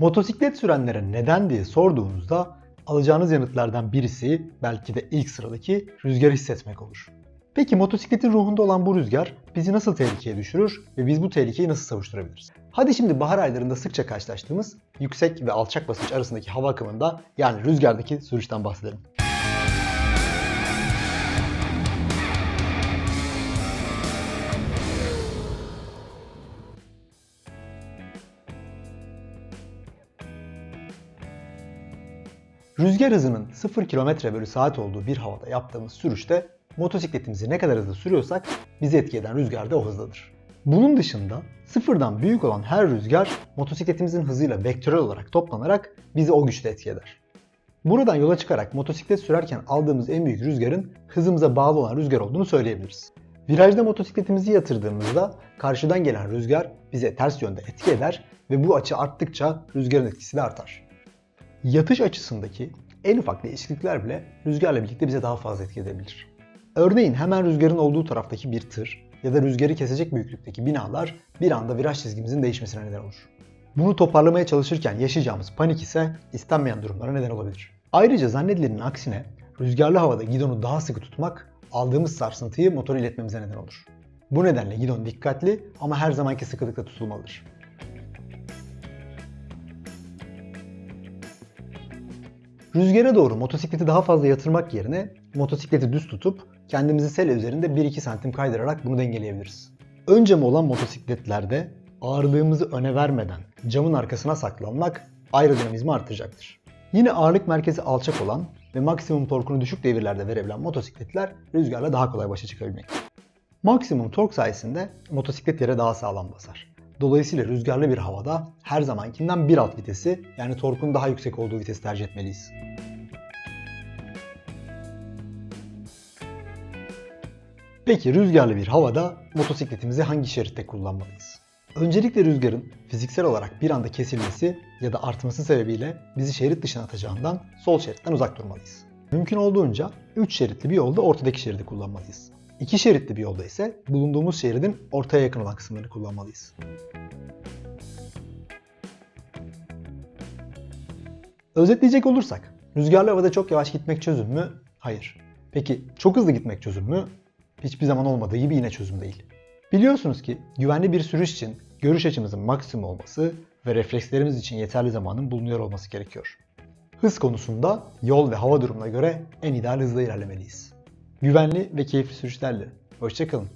Motosiklet sürenlere neden diye sorduğunuzda alacağınız yanıtlardan birisi belki de ilk sıradaki rüzgarı hissetmek olur. Peki motosikletin ruhunda olan bu rüzgar bizi nasıl tehlikeye düşürür ve biz bu tehlikeyi nasıl savuşturabiliriz? Hadi şimdi bahar aylarında sıkça karşılaştığımız yüksek ve alçak basınç arasındaki hava akımında yani rüzgardaki sürüşten bahsedelim. Rüzgar hızının 0 km bölü saat olduğu bir havada yaptığımız sürüşte motosikletimizi ne kadar hızlı sürüyorsak bizi etki eden rüzgar da o hızdadır. Bunun dışında sıfırdan büyük olan her rüzgar motosikletimizin hızıyla vektörel olarak toplanarak bizi o güçte etki eder. Buradan yola çıkarak motosiklet sürerken aldığımız en büyük rüzgarın hızımıza bağlı olan rüzgar olduğunu söyleyebiliriz. Virajda motosikletimizi yatırdığımızda karşıdan gelen rüzgar bize ters yönde etki eder ve bu açı arttıkça rüzgarın etkisi de artar. Yatış açısındaki en ufak değişiklikler bile rüzgarla birlikte bize daha fazla etki edebilir. Örneğin hemen rüzgarın olduğu taraftaki bir tır ya da rüzgarı kesecek büyüklükteki binalar bir anda viraj çizgimizin değişmesine neden olur. Bunu toparlamaya çalışırken yaşayacağımız panik ise istenmeyen durumlara neden olabilir. Ayrıca zannedilenin aksine rüzgarlı havada gidonu daha sıkı tutmak aldığımız sarsıntıyı motora iletmemize neden olur. Bu nedenle gidon dikkatli ama her zamanki sıkılıkla tutulmalıdır. Rüzgara doğru motosikleti daha fazla yatırmak yerine motosikleti düz tutup kendimizi sele üzerinde 1-2 santim kaydırarak bunu dengeleyebiliriz. Ön camı olan motosikletlerde ağırlığımızı öne vermeden camın arkasına saklanmak aerodinamizmi artıracaktır. Yine ağırlık merkezi alçak olan ve maksimum torkunu düşük devirlerde verebilen motosikletler rüzgarla daha kolay başa çıkabilmekte. Maksimum tork sayesinde motosiklet yere daha sağlam basar. Dolayısıyla rüzgarlı bir havada her zamankinden bir alt vitesi yani torkun daha yüksek olduğu vitesi tercih etmeliyiz. Peki rüzgarlı bir havada motosikletimizi hangi şeritte kullanmalıyız? Öncelikle rüzgarın fiziksel olarak bir anda kesilmesi ya da artması sebebiyle bizi şerit dışına atacağından sol şeritten uzak durmalıyız. Mümkün olduğunca 3 şeritli bir yolda ortadaki şeridi kullanmalıyız. 2 şeritli bir yolda ise bulunduğumuz şeridin ortaya yakın olan kısımlarını kullanmalıyız. Özetleyecek olursak, rüzgarlı havada çok yavaş gitmek çözüm mü? Hayır. Peki çok hızlı gitmek çözüm mü? Hiçbir zaman olmadığı gibi yine çözüm değil. Biliyorsunuz ki güvenli bir sürüş için görüş açımızın maksimum olması ve reflekslerimiz için yeterli zamanın bulunuyor olması gerekiyor. Hız konusunda yol ve hava durumuna göre en ideal hızla ilerlemeliyiz. Güvenli ve keyifli sürüşlerle. Hoşçakalın.